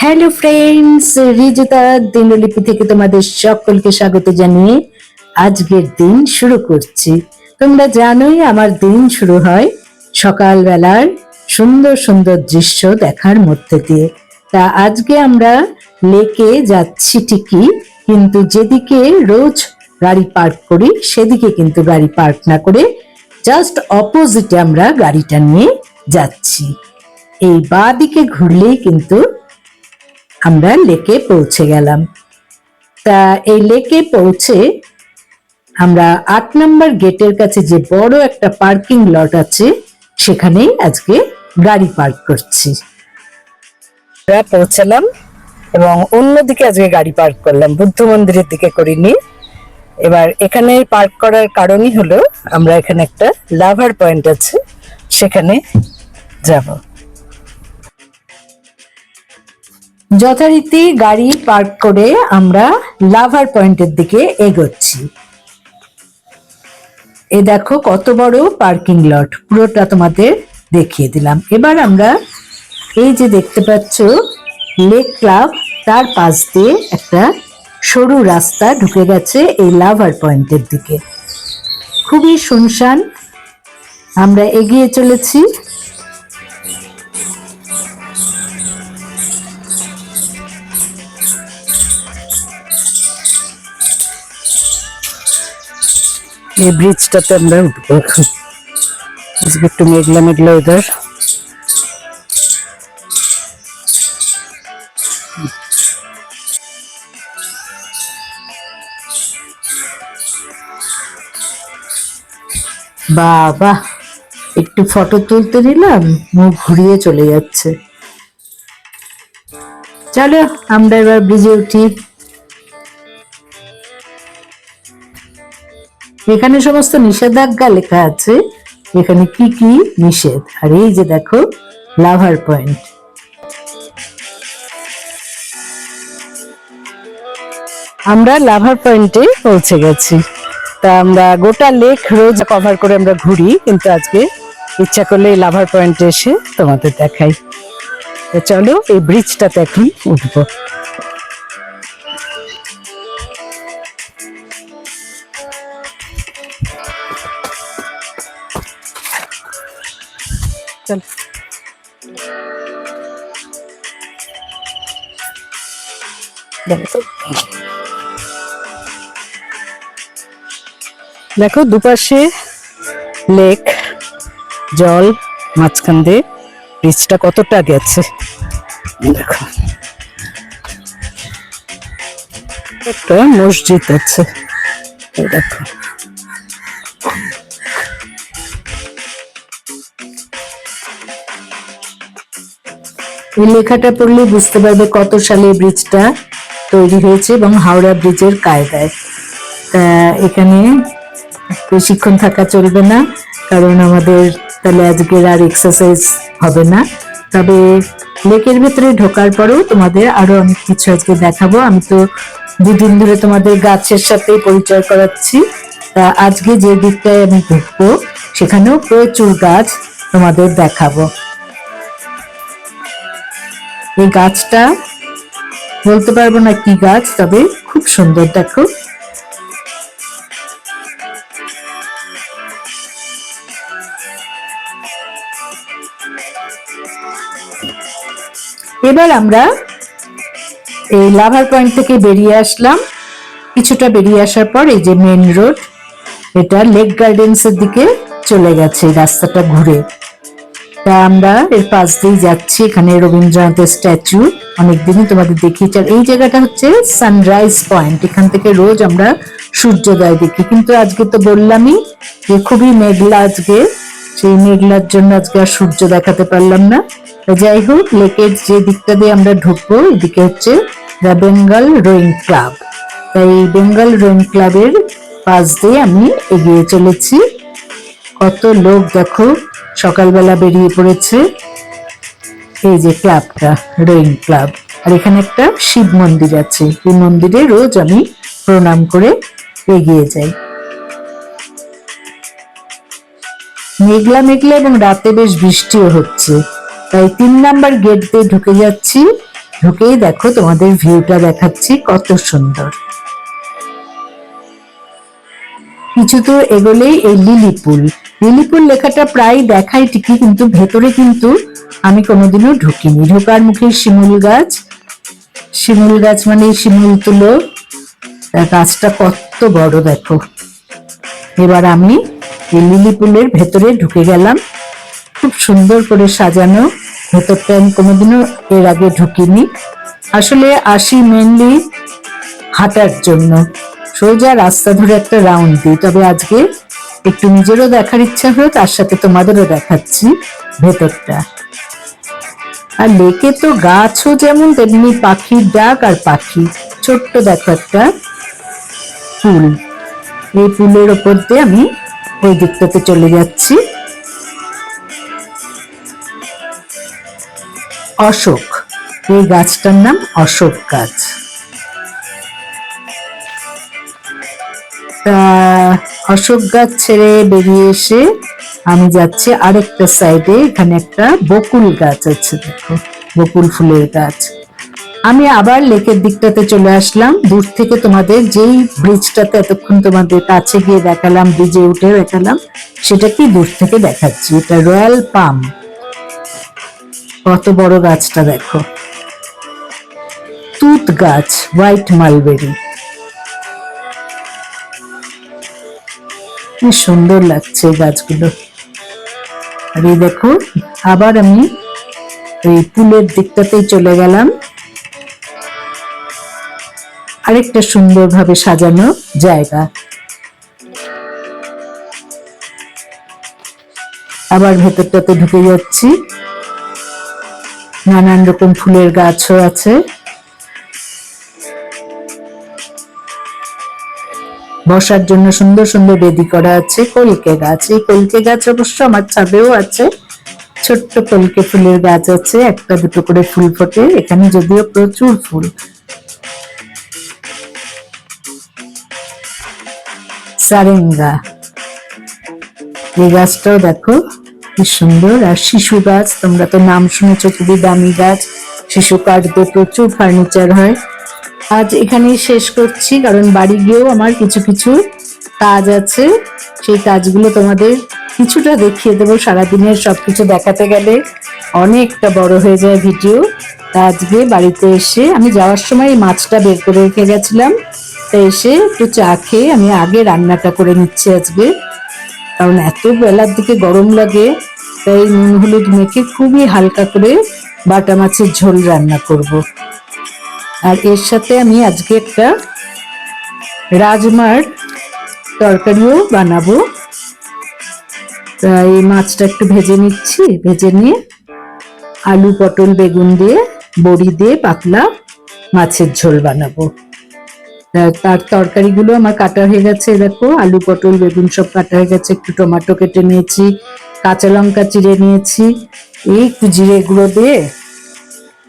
Hello friends রিজুতা, দিনলিপি থেকে তোমাদের সকলকে স্বাগত জানিয়ে আজকের দিন শুরু করছি। তোমরা জানোই আমার দিন শুরু হয় সকালবেলার সুন্দর সুন্দর দৃশ্য দেখার মধ্যে দিয়ে। তা আজকে আমরা লেকে যাচ্ছি ঠিকই, কিন্তু যেদিকে রোজ গাড়ি পার্ক করি, সেদিকে কিন্তু গাড়ি পার্ক না করে জাস্ট অপোজিটে আমরা গাড়িটা নিয়ে যাচ্ছি। এই বা দিকে ঘুরলেই কিন্তু আমরা লেকে পৌঁছে গেলাম। তা এই লেকে পৌঁছে আমরা আট নম্বর গেটের কাছে যে বড় একটা পার্কিং লট আছে, সেখানেই আজকে গাড়ি পার্ক করছি। পৌঁছালাম এবং অন্যদিকে আজকে গাড়ি পার্ক করলাম, বুদ্ধ মন্দিরের দিকে করিনি। এবার এখানে পার্ক করার কারণই হলো আমরা এখানে একটা লাভার পয়েন্ট আছে, সেখানে যাব। যথারীতি গাড়ি পার্ক করে আমরা লাভার পয়েন্টের দিকে এগোচ্ছি। এ দেখো কত বড় পার্কিং লট, পুরোটা তোমাদের দেখিয়ে দিলাম। এবার আমরা এই যে দেখতে পাচ্ছ, লেক ক্লাব, তার পাশ দিয়ে একটা সরু রাস্তা ঢুকে গেছে এই লাভার পয়েন্টের দিকে। খুবই শুনশান, আমরা এগিয়ে চলেছি। এই ব্রিজটাতে আমরা উঠবো এখন। একটু মেঘলা মেঘলা ওয়েদার বাবা, একটু ফটো তুলতে নিলাম, মুখ ঘুরিয়ে চলে যাচ্ছে। চলো, আমরা এবার ব্রিজে উঠি। এখানে সমস্ত নিষেধাজ্ঞা লেখা আছে। এখানে কি কি? নিষেধ। আর এই যে দেখো, লাভার পয়েন্ট। আমরা লাভার পয়েন্টে পৌঁছে গেছি। তা আমরা গোটা লেক রোজ কভার করে আমরা ঘুরি, কিন্তু আজকে ইচ্ছা করলে লাভার পয়েন্টে এসে তোমাদের দেখাই। চলো এই ব্রিজটাতে এখন উঠবো। চল। দেখো দুপাশে লেক, জল, মাঝখান দিয়ে ব্রিজটা কতটা গেছে। দেখো। একটা মসজিদ আছে। দেখো। এই লেখাটা পড়লে বুঝতে পারবে কত সালে ব্রিজটা তৈরি হয়েছে এবং হাওড়া ব্রিজের কায়দায়। তা এখানে বেশিক্ষণ থাকা চলবে না, কারণ আমাদের তাহলে আজকের আর এক্সারসাইজ হবে না। তবে লেকের ভেতরে ঢোকার পরেও তোমাদের আরও অনেক কিছু আজকে দেখাবো। আমি তো দুদিন ধরে তোমাদের গাছের সাথে পরিচয় করাচ্ছি। তা আজকে যে দিকটায় আমি ঢুকবো, সেখানেও প্রচুর গাছ তোমাদের দেখাবো। এই গাছটা বলতে পারব না কি গাছ, তবে খুব সুন্দর, দেখো। এবার আমরা এই লাভার পয়েন্ট থেকে বেরিয়ে আসলাম। কিছুটা বেরিয়ে আসার পর এই যে মেন রোড, এটা লেক গার্ডেন্স এর দিকে চলে গেছে, রাস্তাটা ঘুরে। তা আমরা এর পাশ দিয়ে যাচ্ছি এখানে রবীন্দ্রনাথের স্ট্যাচু। অনেকদিনই তোমাদের দেখিয়েছি। আর এই জায়গাটা হচ্ছে সানরাইজ পয়েন্ট। এখান থেকে রোজ আমরা সূর্যোদয় দেখি। কিন্তু আজকে তো বললামই যে খুবই মেঘলা আজকে। সেই মেঘলার জন্য আজকে আর সূর্য দেখাতে পারলাম না। যাই হোক, লেকের যে দিকটা দিয়ে আমরা ঢুকবো, এদিকে হচ্ছে দ্য বেঙ্গল রোয়িং ক্লাব তাই বেঙ্গল রোয়িং ক্লাবের পাশ দিয়ে আমি এগিয়ে চলেছি। কত লোক দেখো সকালবেলা বেরিয়ে পড়েছে। এই যে ক্লাবটা রোয়িং ক্লাব। আর এখানে একটা শিব মন্দির আছে। এই মন্দিরে রোজ আমি প্রণাম করে এগিয়ে যাই। মেঘলা মেঘলা এবং রাতে বেশ বৃষ্টিও হচ্ছে। তাই তিন নাম্বার গেট দিয়ে ঢুকে যাচ্ছি। ঢুকেই দেখো তোমাদের ভিউটা দেখাচ্ছি কত সুন্দর। কিছু তো এগোলেই এই লিলিপুল লিলিপুল লেখাটা প্রায় দেখাই ঠিকই, কিন্তু ভেতরে কিন্তু আমি কোনোদিনও ঢুকিনি। ঢোকার মুখে শিমুল গাছ। শিমুল গাছ মানে শিমুল তুলো। গাছটা কত বড়, দেখো। এবার আমি এই লিলিপুলের ভেতরে ঢুকে গেলাম। খুব সুন্দর করে সাজানো। ভেতরটা আমি কোনোদিনও এর আগে ঢুকিনি। আসলে আসি মেনলি হাঁটার জন্য। সোজা রাস্তা ধরে একটা রাউন্ড দিই। তবে আজকে একটু নিজেরও দেখার ইচ্ছা হলো, তার সাথে তোমাদেরও দেখাচ্ছি ভেতরটা। আর লেকে তো গাছও যেমন তেমনি পাখির ডাক আর পাখি। ছোট্ট দেখো একটা ফুল। এই ফুলের ওপর দিয়ে আমি ওই দিকটাতে চলে যাচ্ছি। অশোক। এই গাছটার নাম অশোক গাছ। তা অশোক গাছ ছেড়ে বেরিয়ে এসে আমি যাচ্ছি আরেকটা সাইডে এখানে একটা বকুল গাছ আছে, দেখো, বকুল ফুলের গাছ। আমি আবার লেকের দিকটাতে চলে আসলাম। দূর থেকে তোমাদের যেই ব্রিজটাতে এতক্ষণ তোমাদের কাছে গিয়ে দেখালাম ব্রিজে উঠে দেখালাম সেটা কি দূর থেকে দেখাচ্ছি। এটা রয়্যাল পাম। কত বড় গাছটা, দেখো। তুত গাছ, হোয়াইট মালবেরি। কি সুন্দর লাগছে গাছগুলো। আর এই দেখো, আবার আমি এই পুলের দিকটাতেই চলে গেলাম। আরেকটা সুন্দরভাবে সাজানো জায়গা। আবার ভেতরটাতে ঢুকে যাচ্ছি। নানান রকম ফুলের গাছও আছে। বসার জন্য সুন্দর সুন্দর বেদি করা আছে, কলকে গাছ। এই কলকে গাছ অবশ্য আমার ছাদেও আছে। ছোট্ট কলকে ফুলের গাছ আছে, একটা, দুটো করে ফুল ফোটে। এখানে যদিও প্রচুর ফুল। সারেঙ্গা। এই গাছটাও দেখো, কি সুন্দর। আর শিশু গাছ, তোমরা তো নাম শুনেছো, খুবই দামি গাছ। শিশু কাঠ দিয়ে প্রচুর ফার্নিচার হয়। আজ এখানেই শেষ করছি, কারণ বাড়ি গিয়েও আমার কিছু কিছু কাজ আছে। সেই কাজগুলো তোমাদের কিছুটা দেখিয়ে দেবো, সারাদিনের সবকিছু দেখাতে গেলে অনেকটা বড় হয়ে যায় ভিডিও। তা আজকে বাড়িতে এসে আমি যাওয়ার সময় এই মাছটা বের করে রেখে গেছিলাম। তা এসে একটু চা খেয়ে আমি আগে রান্নাটা করে নিচ্ছি আজকে। কারণ এত বেলার দিকে গরম লাগে, তাই নুন হলুদ মেখে খুবই হালকা করে বাটা মাছের ঝোল রান্না করব। আর এর সাথে আমি আজকে একটা রাজমার তরকারিও বানাবো। এই মাছটা একটু ভেজে নিচ্ছি, ভেজে নিয়ে আলু, পটল, বেগুন দিয়ে, বড়ি দিয়ে পাতলা মাছের ঝোল বানাবো। তার তরকারিগুলো আমার কাটা হয়ে গেছে, দেখো, আলু, পটল, বেগুন সব কাটা হয়ে গেছে, একটু টমেটো কেটে নিয়েছি, কাঁচা লঙ্কা চিড়ে নিয়েছি, এই একটু জিরে গুঁড়ো দিয়ে,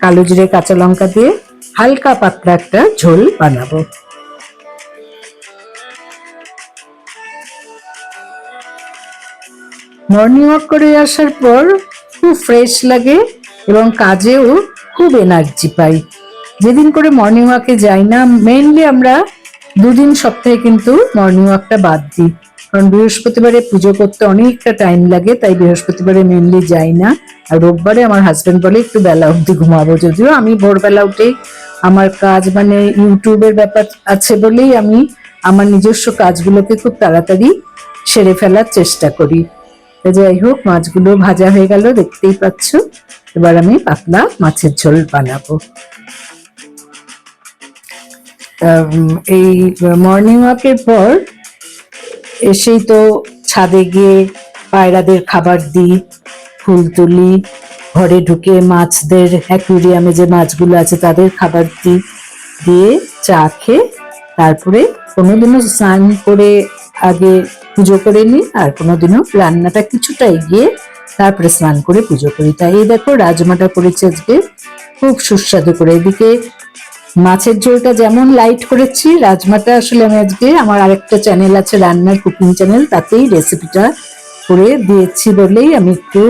কালো জিরে, কাঁচা লঙ্কা দিয়ে হালকা পাতলা একটা ঝোল বানাবো। মর্নিং ওয়াক করে আসার পর খুব ফ্রেশ লাগে এবং কাজেও খুব এনার্জি পাই। যেদিন করে মর্নিং ওয়াকে যাই না মেইনলি আমরা দুদিন সপ্তাহে কিন্তু মর্নিং ওয়াকটা বাদ দিই। কারণ বৃহস্পতিবারে পুজো করতে অনেকটা টাইম লাগে, তাই বৃহস্পতিবারে মেনলি যাই না। আর রোববারে আমার হাজবেন্ড বলে একটু বেলা অবধি ঘুমাবো, যদিও আমি ভোরবেলা উঠে আমার কাজ মানে ইউটিউবের ব্যাপার আছে বলেই আমি আমার নিজস্ব কাজগুলোকে খুব তাড়াতাড়ি সেরে ফেলার চেষ্টা করি। যাই হোক, মাছগুলো ভাজা হয়ে গেল, দেখতেই পাচ্ছ। এবার আমি পাতলা মাছের ঝোল বানাবো। এই মর্নিং ওয়াকের পর এসেই তো ছাদে গিয়ে পায়রাদের খাবার দিই, ফুল তুলি ঘরে ঢুকে মাছদের অ্যাকুরিয়ামে যে মাছগুলো আছে তাদের খাবার দিই দিয়ে চা খেয়ে তারপরে কোনোদিনও স্নান করে আগে পুজো করে নিই আর কোনোদিনও রান্নাটা কিছুটা এগিয়ে তারপরে স্নান করে পুজো করি। তাই এই দেখো রাজমাটা করেছি আজকে, খুব সুস্বাদু করে। এদিকে মাছের ঝোলটা যেমন লাইট করেছি, রাজমাটা আসলে আমি আজকে আমার আরেকটা চ্যানেল আছে, রান্নার কুকিং চ্যানেল তাতেই রেসিপিটা করে দিয়েছি বলেই আমি একটু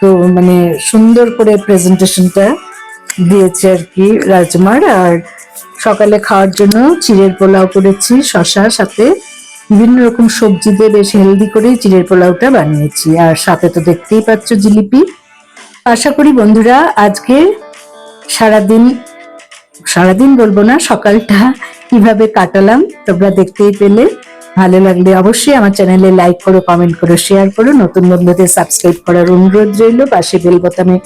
তো মানে সুন্দর করে প্রেজেন্টেশনটা দিয়েছে আর কি রাজমার আর সকালে খাওয়ার জন্য চিড়ের পোলাও করেছি শশার সাথে বিভিন্ন রকম সবজি দিয়ে বেশ হেলদি করে চিড়ের পোলাওটা বানিয়েছি। আর সাথে তো দেখতেই পাচ্ছ জিলিপি। আশা করি বন্ধুরা আজকে সারাদিন সারাদিন বলব না, সকালটা কীভাবে কাটালাম তোমরা দেখতেই পেলে। ভালো লাগলে অবশ্যই আমার চ্যানেলে লাইক করো কমেন্ট করো শেয়ার করো। নতুন বন্ধুদের সাবস্ক্রাইব করার অনুরোধ রইল। পাশে বেল বোতামে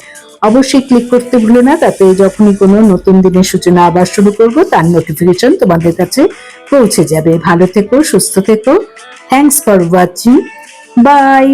অবশ্যই ক্লিক করতে ভুলো না, তাতে যখনই কোনো নতুন দিনের সূচনা আবার শুরু করব, তার নোটিফিকেশন তোমাদের কাছে পৌঁছে যাবে। ভালো থেকো, সুস্থ থেকো। Thanks for watching by